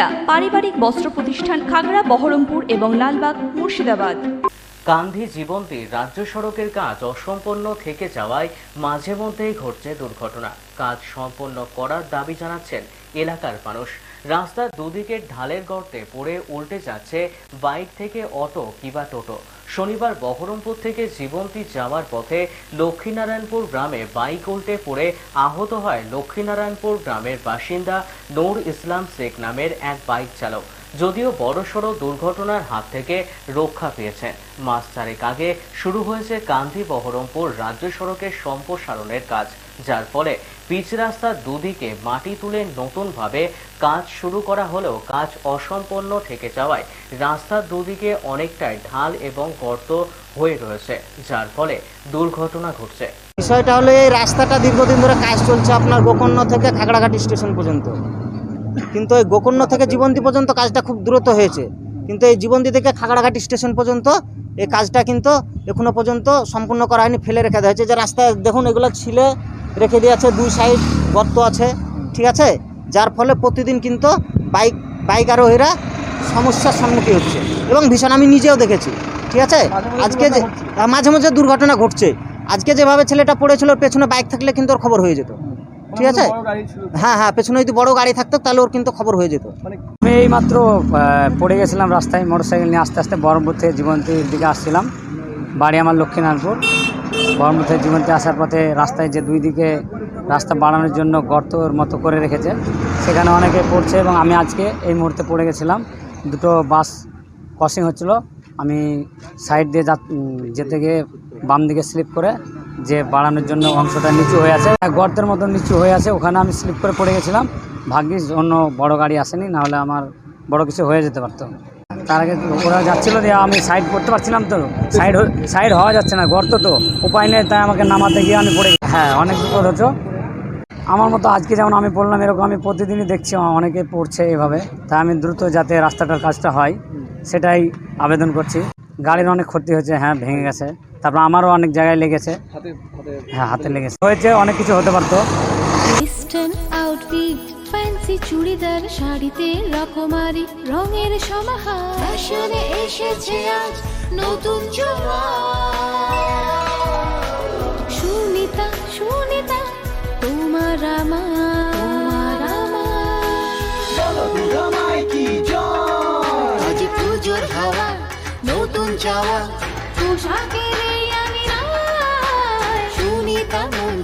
সুনিতা পারিবারিক বস্ত্র প্রতিষ্ঠান খাগড়া, বহরমপুর এবং লালবাগ, মুর্শিদাবাদ। গান্ধী জীবন্তী রাজ্য সড়কের কাজ অসম্পন্ন থেকে যাওয়ায় মাঝে মধ্যেই ঘটছে দুর্ঘটনা। কাজ সম্পন্ন করার দাবি জানাচ্ছেন এলাকার মানুষ। রাস্তার দুদিকের ঢালের গর্তে পড়ে উল্টে যাচ্ছে বাইক থেকে অটো কিবা টোটো। শনিবার বহরমপুর থেকে জীবন্তী যাওয়ার পথে লক্ষ্মীনারায়ণপুর গ্রামে বাইক উল্টে পড়ে আহত হয় লক্ষ্মীনারায়ণপুর গ্রামের বাসিন্দা নূর ইসলাম শেখ নামের এক বাইক চালক। যদিও বড়সড় দুর্ঘটনার হাত থেকে রক্ষা পেয়েছেন মাস চারেক আগে শুরু হয়েছে কান্দি বহরমপুর রাজ্য সড়কের সম্প্রসারণের কাজ, যার ফলে পিচ রাস্তার দুদিকে মাটি তুলে নতুনভাবে কাজ শুরু করা হলেও কাজ অসম্পন্ন থেকে যাওয়ায় রাস্তার দুদিকে অনেকটাই ঢাল এবং গর্ত হয়ে রয়েছে, যার ফলে দুর্ঘটনা ঘটছে। বিষয়টা হলো এই রাস্তাটা দীর্ঘদিন ধরে কাজ চলছে আপনার গোকর্ণ থেকে খাগড়াঘাট স্টেশন পর্যন্ত। কিন্তু এই গোকর্ণ থেকে জীবন্তী পর্যন্ত কাজটা খুব দ্রুত হয়েছে। কিন্তু এই জীবন্তী থেকে খাগড়াঘাটি স্টেশন পর্যন্ত এই কাজটা কিন্তু এখনও পর্যন্ত সম্পূর্ণ করা হয়নি ফেলে রেখে দেওয়া হয়েছে। যে রাস্তায় দেখুন এগুলো ছিলে রেখে দিয়ে আছে দুই সাইড গর্ত আছে ঠিক আছে? যার ফলে প্রতিদিন কিন্তু বাইক বাইক আরোহীরা সমস্যার সম্মুখীন হচ্ছে এবং ভীষণ আমি নিজেও দেখেছি ঠিক আছে? আজকে যে মাঝে মাঝে দুর্ঘটনা ঘটছে। আজকে যেভাবে ছেলেটা পড়েছিল ওর পেছনে বাইক থাকলে কিন্তু ওর খবর হয়ে যেত। ঠিক আছে? হ্যাঁ হ্যাঁ পেছনে যদি বড় গাড়ি থাকতো তাহলে ওর কিন্তু খবর হয়ে যেত। আমি এই মাত্র পড়ে গেছিলাম রাস্তায় মোটরসাইকেল নিয়ে আস্তে আস্তে বহরমপুর থেকে জীবন্তীর দিকে আসছিলাম। বাড়ি আমার লক্ষ্মীনারায়ণপুর। বহরমপুর থেকে জীবন্তী আসার পথে রাস্তায় যে দুই দিকে রাস্তা বাড়ানোর জন্য গর্তর মতো করে রেখেছে সেখানে অনেকে পড়ছে এবং আমি আজকে এই মুহূর্তে পড়ে গেছিলাম। দুটো বাস ক্রসিং হচ্ছিল। আমি সাইড দিয়ে যা যেতে গিয়ে বাম দিকে স্লিপ করে যে বাড়ানোর জন্য অংশটা নিচু হয়ে আছে। গর্তের মতো নিচু হয়ে আছে, ওখানে আমি স্লিপ করে পড়ে গেছিলাম। ভাগ্যিস অন্য বড় গাড়ি আসেনি, নাহলে আমার বড় কিছু হয়ে যেতে পারতো। তার আগে ওরা যাচ্ছিল দিয়ে আমি সাইড করতে পারছিলাম তো সাইড সাইড হওয়া যাচ্ছে না, গর্ত তো, উপায় নেই, তাই আমাকে নামাতে গিয়ে আমি পড়ে। হ্যাঁ অনেক বিপদ হতো। আমার মতো আজকে যেমন আমি পড়লাম, এরকম আমি প্রতিদিনই দেখছি অনেকে পড়ছে এভাবে। তাই আমি দ্রুত যাতে রাস্তাটার কাজটা হয়, সেটাই আবেদন করছি। গাড়ির অনেক ক্ষতি হয়েছে হ্যাঁ ভেঙে গেছে। তারপর আমারও অনেক জায়গায় লেগেছে। হ্যাঁ হাতে লেগেছে। হয়েছে অনেক কিছু হতে পারতো। ওয়েস্টার্ন আউটফিট ফ্যান্সি চুড়িদার শাড়িতে রকমারি রঙের সমাহার। ফ্যাশনে এসেছে আজ নতুন সুনিতা সুনিতা তোমার আমার পুজোর হাওয়া নতুন চাওয়া পোশাকের